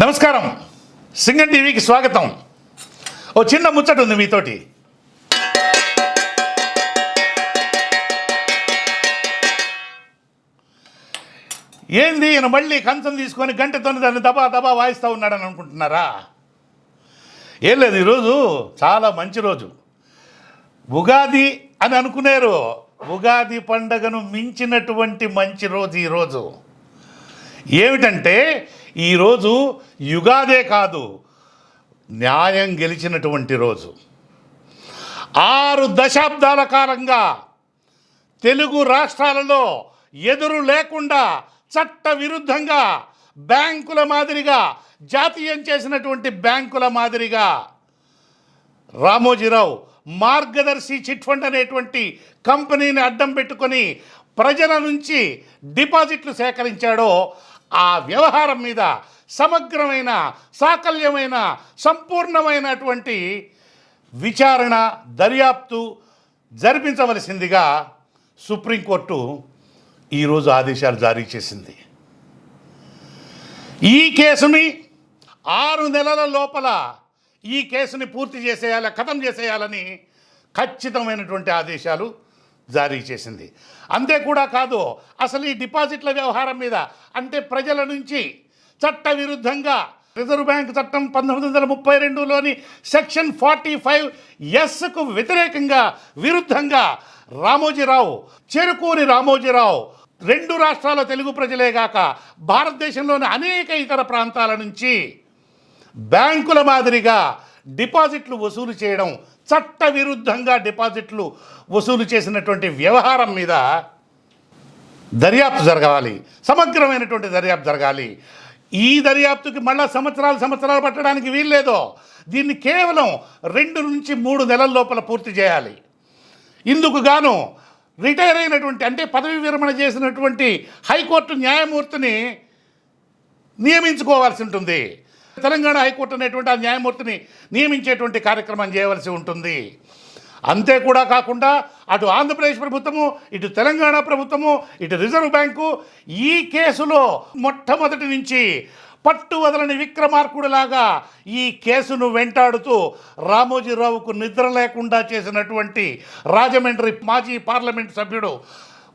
నమస్కారం. సింగం టీవీకి స్వాగతం. ఓ చిన్న ముచ్చట ఉంది మీతోటి. ఏంది ఈయన మళ్ళీ కంచం తీసుకొని గంటతో దాన్ని దబా దబా వాయిస్తూ ఉన్నాడని అనుకుంటున్నారా? ఏం లేదు ఈరోజు చాలా మంచి రోజు. ఉగాది అని అనుకునేరు. ఉగాది పండగను మించినటువంటి మంచి రోజు ఈరోజు ఏమిటంటే ఈరోజు యుగాదే కాదు న్యాయం గెలిచినటువంటి రోజు. ఆరు దశాబ్దాల కాలంగా తెలుగు రాష్ట్రాలలో ఎదురు లేకుండా చట్ట విరుద్ధంగా బ్యాంకుల మాదిరిగా జాతీయం చేసినటువంటి బ్యాంకుల మాదిరిగా రామోజీరావు మార్గదర్శి చిట్ ఫండ్ అనేటువంటి కంపెనీని అడ్డం పెట్టుకొని ప్రజల నుంచి డిపాజిట్లు సేకరించాడో ఆ వ్యవహారం మీద సమగ్రమైన సాకల్యమైన సంపూర్ణమైనటువంటి విచారణ దర్యాప్తు జరిపించవలసిందిగా సుప్రీంకోర్టు ఈరోజు ఆదేశాలు జారీ చేసింది. ఈ కేసుని ఆరు నెలల లోపల ఈ కేసుని పూర్తి చేసేయాలి ఖతం చేసేయాలని ఖచ్చితమైనటువంటి ఆదేశాలు జారీ చేసింది. అంతే కూడా కాదు అసలు ఈ డిపాజిట్ల వ్యవహారం మీద అంటే ప్రజల నుంచి చట్ట విరుద్ధంగా రిజర్వ్ బ్యాంక్ చట్టం పంతొమ్మిది వందల ముప్పై రెండులోని సెక్షన్ ఫార్టీ ఫైవ్ ఎస్కు వ్యతిరేకంగా విరుద్ధంగా రామోజీరావు చెరుకూరి రామోజీరావు రెండు రాష్ట్రాల తెలుగు ప్రజలే కాక భారతదేశంలోని అనేక ఇతర ప్రాంతాల నుంచి బ్యాంకుల మాదిరిగా డిపాజిట్లు వసూలు చేయడం చట్ట విరుద్ధంగా డిపాజిట్లు వసూలు చేసినటువంటి వ్యవహారం మీద దర్యాప్తు జరగాలి. సమగ్రమైనటువంటి దర్యాప్తు జరగాలి. ఈ దర్యాప్తుకి మళ్ళా సంవత్సరాలు సంవత్సరాలు పట్టడానికి వీల్లేదో. దీన్ని కేవలం రెండు నుంచి మూడు నెలల లోపల పూర్తి చేయాలి. ఇందుకు గాను రిటైర్ అయినటువంటి అంటే పదవి విరమణ చేసినటువంటి హైకోర్టు న్యాయమూర్తిని నియమించుకోవాల్సి ఉంటుంది. తెలంగాణ హైకోర్టు అనేటువంటి ఆ న్యాయమూర్తిని నియమించేటువంటి కార్యక్రమం చేయవలసి ఉంటుంది. అంతే కూడా కాకుండా అటు ఆంధ్రప్రదేశ్ ప్రభుత్వము ఇటు తెలంగాణ ప్రభుత్వము ఇటు రిజర్వ్ బ్యాంకు ఈ కేసులో మొట్టమొదటి నుంచి పట్టు వదలని విక్రమార్కుడిలాగా ఈ కేసును వెంటాడుతూ రామోజీరావుకు నిద్ర లేకుండా చేసినటువంటి రాజమండ్రి మాజీ పార్లమెంట్ సభ్యుడు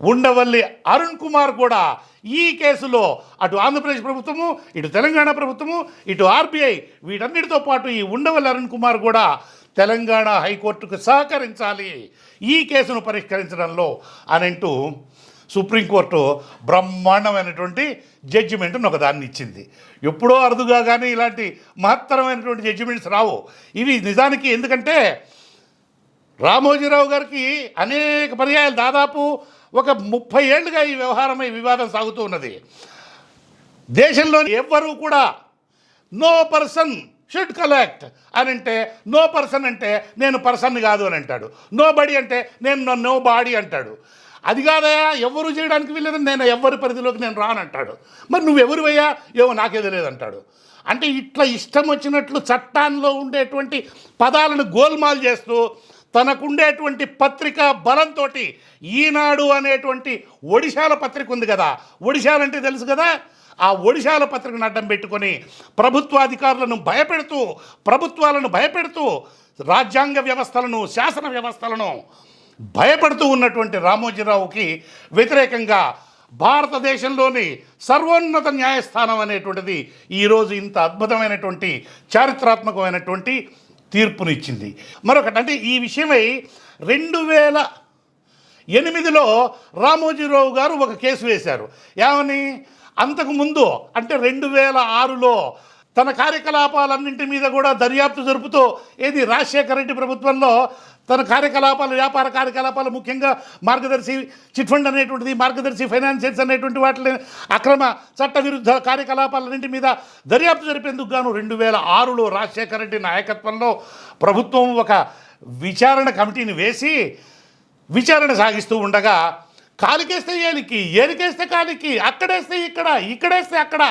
ఉండవల్లి అరుణ్ కుమార్ కూడా ఈ కేసులో అటు ఆంధ్రప్రదేశ్ ప్రభుత్వము ఇటు తెలంగాణ ప్రభుత్వము ఇటు ఆర్బీఐ వీటన్నిటితో పాటు ఈ ఉండవల్లి అరుణ్ కుమార్ కూడా తెలంగాణ హైకోర్టుకు సహకరించాలి. ఈ కేసును పరిష్కరించడంలో అని అంటూ సుప్రీంకోర్టు బ్రహ్మాండమైనటువంటి జడ్జిమెంట్ను ఒకదాన్ని ఇచ్చింది. ఎప్పుడో అరుదుగా కానీ ఇలాంటి మహత్తరమైనటువంటి జడ్జిమెంట్స్ రావు. ఇవి నిజానికి ఎందుకంటే రామోజీరావు గారికి అనేక పర్యాయాలు దాదాపు ఒక ముప్పై ఏళ్ళుగా ఈ వ్యవహారమై వివాదం సాగుతూ ఉన్నది. దేశంలోని ఎవ్వరూ కూడా నో పర్సన్ షుడ్ కలెక్ట్ అని అంటే నో పర్సన్ అంటే నేను పర్సన్ కాదు అని అంటాడు. నో బడీ అంటే నేను నో బాడీ అంటాడు. అది కాదయా ఎవరు చేయడానికి వీల్లేదు నేను ఎవరి పరిధిలోకి నేను రానంటాడు మరి నువ్వెవరివయ్యా ఏమో నాకే తెలియదంటాడు అంటే ఇట్లా ఇష్టం వచ్చినట్లు చట్టాల్లో ఉండేటువంటి పదాలను గోల్మాల్ చేస్తూ తనకుండేటువంటి పత్రికా బలంతో ఈనాడు అనేటువంటి ఒడిశాల పత్రిక ఉంది కదా. ఒడిశాలంటే తెలుసు కదా? ఆ ఒడిశాల పత్రికను అడ్డం పెట్టుకొని ప్రభుత్వాధికారులను భయపెడుతూ ప్రభుత్వాలను భయపెడుతూ రాజ్యాంగ వ్యవస్థలను శాసన వ్యవస్థలను భయపడుతూ ఉన్నటువంటి రామోజీరావుకి వ్యతిరేకంగా భారతదేశంలోని సర్వోన్నత న్యాయస్థానం అనేటువంటిది ఈరోజు ఇంత అద్భుతమైనటువంటి చారిత్రాత్మకమైనటువంటి తీర్పునిచ్చింది. మరొకటి అంటే ఈ విషయమై రెండు వేల ఎనిమిదిలో రామోజీరావు గారు ఒక కేసు వేశారు. ఏమని? అంతకుముందు అంటే రెండు వేల ఆరులో తన కార్యకలాపాలన్నింటి మీద కూడా దర్యాప్తు జరుపుతూ ఏది రాజశేఖర రెడ్డి ప్రభుత్వంలో తన కార్యకలాపాలు వ్యాపార కార్యకలాపాలు ముఖ్యంగా మార్గదర్శి చిట్ ఫండ్ అనేటువంటిది మార్గదర్శి ఫైనాన్షియల్స్ అనేటువంటి వాటిని అక్రమ చట్ట విరుద్ధ కార్యకలాపాలన్నింటి మీద దర్యాప్తు జరిపేందుకు గాను రెండు వేల ఆరులో రాజశేఖర రెడ్డి నాయకత్వంలో ప్రభుత్వం ఒక విచారణ కమిటీని వేసి విచారణ సాగిస్తూ ఉండగా కాలికేస్తే ఏలికి ఏలికేస్తే కాలికి అక్కడేస్తే ఇక్కడ ఇక్కడేస్తే అక్కడ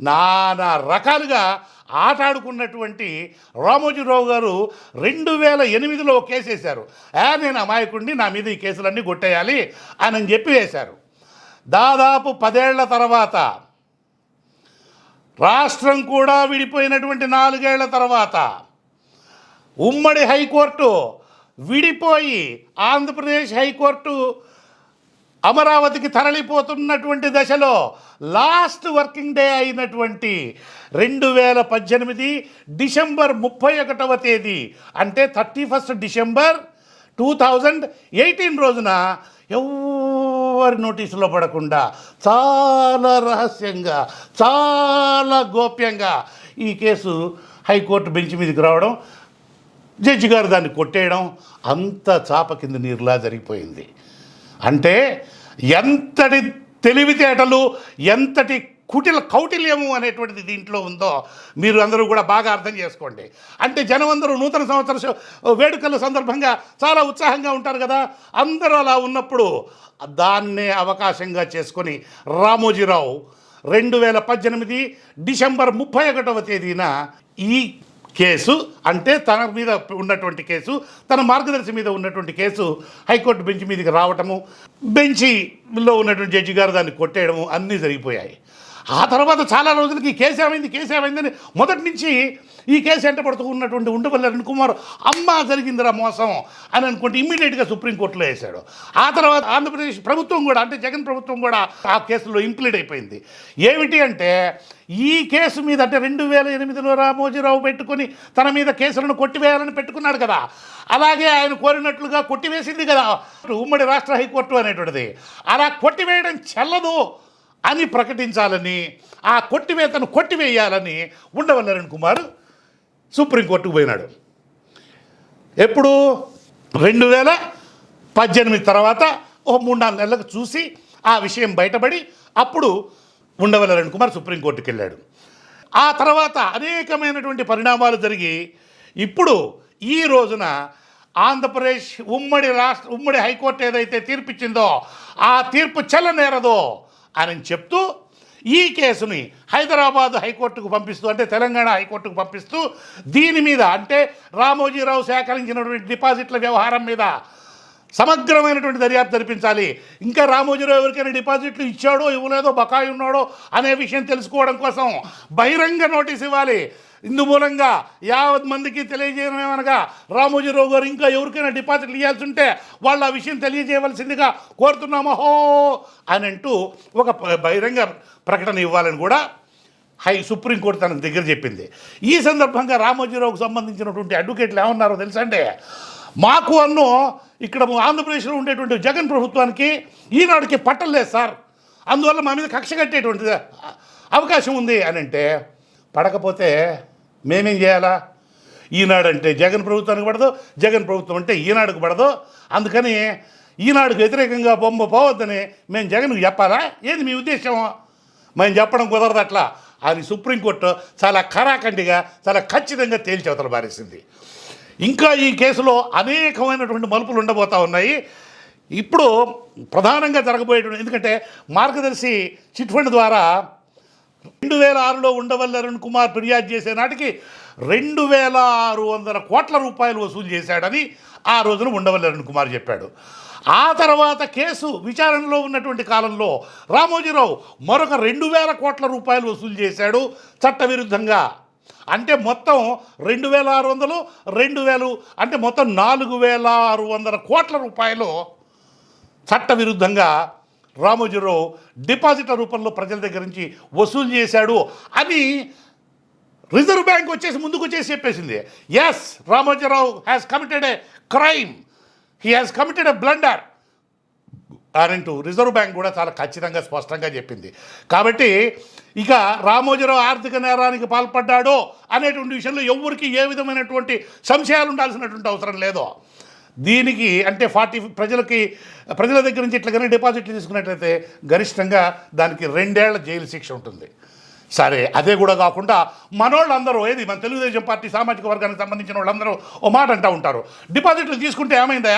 నానా రకాలుగా ఆట ఆడుకున్నటువంటి రామోజీరావు గారు రెండు వేల ఎనిమిదిలో కేసు వేశారు. ఆ నేను అమాయకుడిని నా మీద ఈ కేసులన్నీ కొట్టేయాలి అని చెప్పి వేశారు. దాదాపు పదేళ్ళ తర్వాత రాష్ట్రం కూడా విడిపోయినటువంటి నాలుగేళ్ళ తర్వాత ఉమ్మడి హైకోర్టు విడిపోయి ఆంధ్రప్రదేశ్ హైకోర్టు అమరావతికి తరలిపోతున్నటువంటి దశలో లాస్ట్ వర్కింగ్ డే అయినటువంటి రెండు వేల పద్దెనిమిది డిసెంబర్ ముప్పై ఒకటవ తేదీ అంటే thirty first December two thousand eighteen రోజున ఎవరి నోటీసులో పడకుండా చాలా రహస్యంగా చాలా గోప్యంగా ఈ కేసు హైకోర్టు బెంచ్ మీదకి రావడం జడ్జి గారు దాన్ని కొట్టేయడం అంత చాప కింద నీరులా జరిగిపోయింది. అంటే ఎంతటి తెలివితేటలు ఎంతటి కుటిల కౌటిల్యము అనేటువంటిది దీంట్లో ఉందో మీరు అందరూ కూడా బాగా అర్థం చేసుకోండి. అంటే జనం అందరూ నూతన సంవత్సర వేడుకల సందర్భంగా చాలా ఉత్సాహంగా ఉంటారు కదా. అందరూ అలా ఉన్నప్పుడు దాన్నే అవకాశంగా చేసుకొని రామోజీరావు రెండు వేల పద్దెనిమిది డిసెంబర్ ముప్పై ఒకటవ తేదీన ఈ కేసు అంటే తన మీద ఉన్నటువంటి కేసు తన మార్గదర్శి మీద ఉన్నటువంటి కేసు హైకోర్టు బెంచ్ మీదకి రావటము బెంచిలో ఉన్నటువంటి జడ్జి గారు దాన్ని కొట్టేయడము అన్నీ జరిగిపోయాయి. ఆ తర్వాత చాలా రోజులకి ఈ కేసు ఏమైంది కేసు ఏమైందని మొదటి నుంచి ఈ కేసు ఎంట పడుతూ ఉన్నటువంటి ఉండవల్లి అరుణ్ కుమార్ అమ్మ జరిగిందిరా మోసం అని అనుకుంటే ఇమ్మీడియట్గా సుప్రీంకోర్టులో వేశాడు. ఆ తర్వాత ఆంధ్రప్రదేశ్ ప్రభుత్వం కూడా అంటే జగన్ ప్రభుత్వం కూడా ఆ కేసులో ఇంప్లీడ్ అయిపోయింది. ఏమిటి అంటే ఈ కేసు మీద అంటే రెండు వేల ఎనిమిదిలో రామోజీరావు పెట్టుకొని తన మీద కేసులను కొట్టివేయాలని పెట్టుకున్నాడు కదా. అలాగే ఆయన కోరినట్లుగా కొట్టివేసింది కదా. ఉమ్మడి రాష్ట్ర హైకోర్టు అనేటువంటిది. అలా కొట్టివేయడం చెల్లదు. అని ప్రకటించాలని ఆ కొట్టివేతను కొట్టివేయాలని ఉండవల్లరణ్ కుమార్ సుప్రీంకోర్టుకు పోయినాడు. ఎప్పుడు? రెండు వేల పద్దెనిమిది తర్వాత ఓ మూడు నాలుగు నెలలకు చూసి ఆ విషయం బయటపడి అప్పుడు ఉండవల్లరణ్ కుమార్ సుప్రీంకోర్టుకి వెళ్ళాడు ఆ తర్వాత అనేకమైనటువంటి పరిణామాలు జరిగి ఇప్పుడు ఈ రోజున ఆంధ్రప్రదేశ్ ఉమ్మడి రాష్ట్ర ఉమ్మడి హైకోర్టు ఏదైతే తీర్పిచ్చిందో ఆ తీర్పు చెల్లనేరదో అని చెప్తూ ఈ కేసుని హైదరాబాద్ హైకోర్టుకు పంపిస్తూ అంటే తెలంగాణ హైకోర్టుకు పంపిస్తూ దీని మీద అంటే రామోజీరావు సేకరించినటువంటి డిపాజిట్ల వ్యవహారం మీద సమగ్రమైనటువంటి దర్యాప్తు జరిపించాలి. ఇంకా రామోజీరావు ఎవరికైనా డిపాజిట్లు ఇచ్చాడో ఇవ్వలేదో బకాయి ఉన్నాడో అనే విషయం తెలుసుకోవడం కోసం బహిరంగ నోటీస్ ఇవ్వాలి. ఇందు మూలంగా యావత్ మందికి తెలియజేయమనగా రామోజీరావు గారు ఇంకా ఎవరికైనా డిపాజిట్లు ఇవ్వాల్సి ఉంటే వాళ్ళు ఆ విషయం తెలియజేయవలసిందిగా కోరుతున్నామహో హో! అని అంటూ ఒక బహిరంగ ప్రకటన ఇవ్వాలని కూడా హై సుప్రీంకోర్టు తన దగ్గర చెప్పింది. ఈ సందర్భంగా రామోజీరావుకు సంబంధించినటువంటి అడ్వకేట్లు ఏమన్నారో తెలుసా అంటే మాకు అన్ను ఇక్కడ ఆంధ్రప్రదేశ్లో ఉండేటువంటి జగన్ ప్రభుత్వానికి ఈనాడుకి పట్టలేదు సార్. అందువల్ల మా మీద కక్ష కట్టేటువంటి అవకాశం ఉంది అని అంటే పడకపోతే మేమేం చేయాలా? ఈనాడు అంటే జగన్ ప్రభుత్వానికి పడదు జగన్ ప్రభుత్వం అంటే ఈనాడుకు పడదు. అందుకని ఈనాడుకు వ్యతిరేకంగా బొమ్మ పోవద్దని మేము జగన్కు చెప్పాలా? ఏది మీ ఉద్దేశం? మేము చెప్పడం కుదరదు అట్లా అని సుప్రీంకోర్టు చాలా ఖరాఖండిగా చాలా ఖచ్చితంగా తేల్చవతలు పారేసింది. ఇంకా ఈ కేసులో అనేకమైనటువంటి మలుపులు ఉండబోతా ఉన్నాయి. ఇప్పుడు ప్రధానంగా జరగబోయేటువంటి ఎందుకంటే మార్గదర్శి చిట్ ఫండ్ ద్వారా రెండు వేల ఆరులో ఉండవల్లి అరుణ్ కుమార్ ఫిర్యాదు చేసే నాటికి రెండు వేల ఆరు వందల కోట్ల రూపాయలు వసూలు చేశాడని ఆ రోజున ఉండవల్లి అరుణ్ కుమార్ చెప్పాడు. ఆ తర్వాత కేసు విచారణలో ఉన్నటువంటి కాలంలో రామోజీరావు మరొక రెండు వేల కోట్ల రూపాయలు వసూలు చేశాడు చట్టవిరుద్ధంగా. అంటే మొత్తం రెండు వేల ఆరు వందలు రెండు వేలు అంటే మొత్తం నాలుగు వేల ఆరు వందల కోట్ల రూపాయలు చట్టవిరుద్ధంగా రామోజీరావు డిపాజిట్ల రూపంలో ప్రజల దగ్గర నుంచి వసూలు చేశాడు అని రిజర్వ్ బ్యాంక్ వచ్చేసి ముందుకు వచ్చేసి చెప్పేసింది. Yes Ramoji Rao has committed a crime he has committed a blunder అంటూ రిజర్వ్ బ్యాంక్ కూడా చాలా ఖచ్చితంగా స్పష్టంగా చెప్పింది. కాబట్టి ఇక రామోజీరావు ఆర్థిక నేరానికి పాల్పడ్డాడో అనేటువంటి విషయంలో ఎవరికి ఏ విధమైనటువంటి సంశయాలు ఉండాల్సినటువంటి అవసరం లేదో. దీనికి అంటే ఫార్టీ ప్రజలకి ప్రజల దగ్గర నుంచి ఇట్లా కానీ డిపాజిట్లు తీసుకున్నట్లయితే గరిష్టంగా దానికి రెండేళ్ళ జైలు శిక్ష ఉంటుంది. సరే అదే కూడా కాకుండా మనోళ్ళందరూ ఏది మన తెలుగుదేశం పార్టీ సామాజిక వర్గానికి సంబంధించిన వాళ్ళందరూ ఓ మాట అంటూ ఉంటారు. డిపాజిట్లు తీసుకుంటే ఏమైందా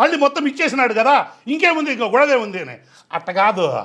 మళ్ళీ మొత్తం ఇచ్చేసినాడు కదా ఇంకేముంది ఇంకా గొడవే ఉంది అని. అట్ట కాదు.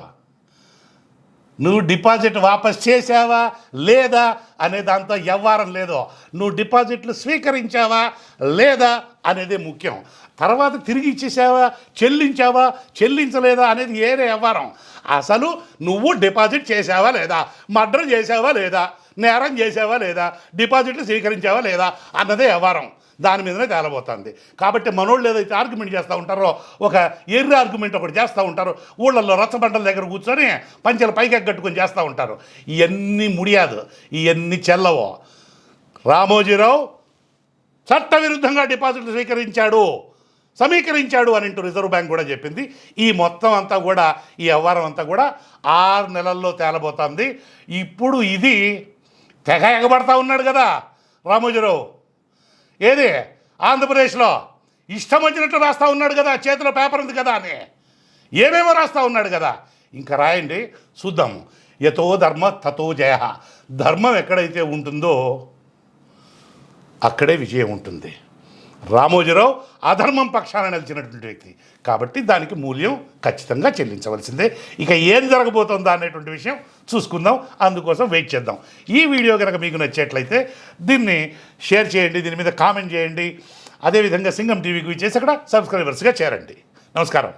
నువ్వు డిపాజిట్ వాపస్ చేసావా లేదా అనే దాంతో వ్యవహారం లేదు. నువ్వు డిపాజిట్లు స్వీకరించావా లేదా అనేది ముఖ్యం. తర్వాత తిరిగి ఇచ్చేసావా చెల్లించావా చెల్లించలేదా అనేది ఏరే వ్యవహారం అసలు నువ్వు డిపాజిట్ చేసావా లేదా? మర్డర్ చేసావా లేదా? నేరం చేసావా లేదా? డిపాజిట్లు స్వీకరించావా లేదా? అన్నదే వ్యవహారం దాని మీదనే తేలబోతుంది. కాబట్టి మనోళ్ళు ఏదైతే ఆర్గ్యుమెంట్ చేస్తూ ఉంటారో ఒక ఎర్రి ఆర్గ్యుమెంట్ ఒకటి చేస్తూ ఉంటారు. ఊళ్ళల్లో రచ్చబండల దగ్గర కూర్చొని పంచెల పైకి ఎగ్గట్టుకొని చేస్తూ ఉంటారు. ఇవన్నీ ముడియాదు. ఇవన్నీ చెల్లవో. రామోజీరావు చట్టవిరుద్ధంగా డిపాజిట్లు స్వీకరించాడు. సమీకరించాడు అని అంటూ రిజర్వ్ బ్యాంక్ కూడా చెప్పింది. ఈ మొత్తం అంతా కూడా ఈ వ్యవహారం అంతా కూడా ఆరు నెలల్లో తేలబోతుంది. ఇప్పుడు ఇది తెగ ఎగబడతా ఉన్నాడు కదా రామోజీరావు. ఏది? ఆంధ్రప్రదేశ్లో ఇష్టం వచ్చినట్టు రాస్తా ఉన్నాడు కదా చేతిలో పేపర్ ఉంది కదా అని. ఏమేమో రాస్తా ఉన్నాడు కదా. ఇంకా రాయండి చూద్దాం యతో ధర్మ తతో జయ. ధర్మం ఎక్కడైతే ఉంటుందో అక్కడే విజయం ఉంటుంది. రామోజీరావు అధర్మం పక్షాన నిలిచినటువంటి వ్యక్తి. కాబట్టి దానికి మూల్యం ఖచ్చితంగా చెల్లించవలసిందే. ఇక ఏం జరగబోతుందా అనేటువంటి విషయం చూసుకుందాం. అందుకోసం వెయిట్ చేద్దాం. ఈ వీడియో కనుక మీకు నచ్చేట్లయితే దీన్ని షేర్ చేయండి దీని మీద కామెంట్ చేయండి. అదేవిధంగా సింగం టీవీకి చేసి అక్కడ సబ్స్క్రైబర్స్గా చేరండి. నమస్కారం.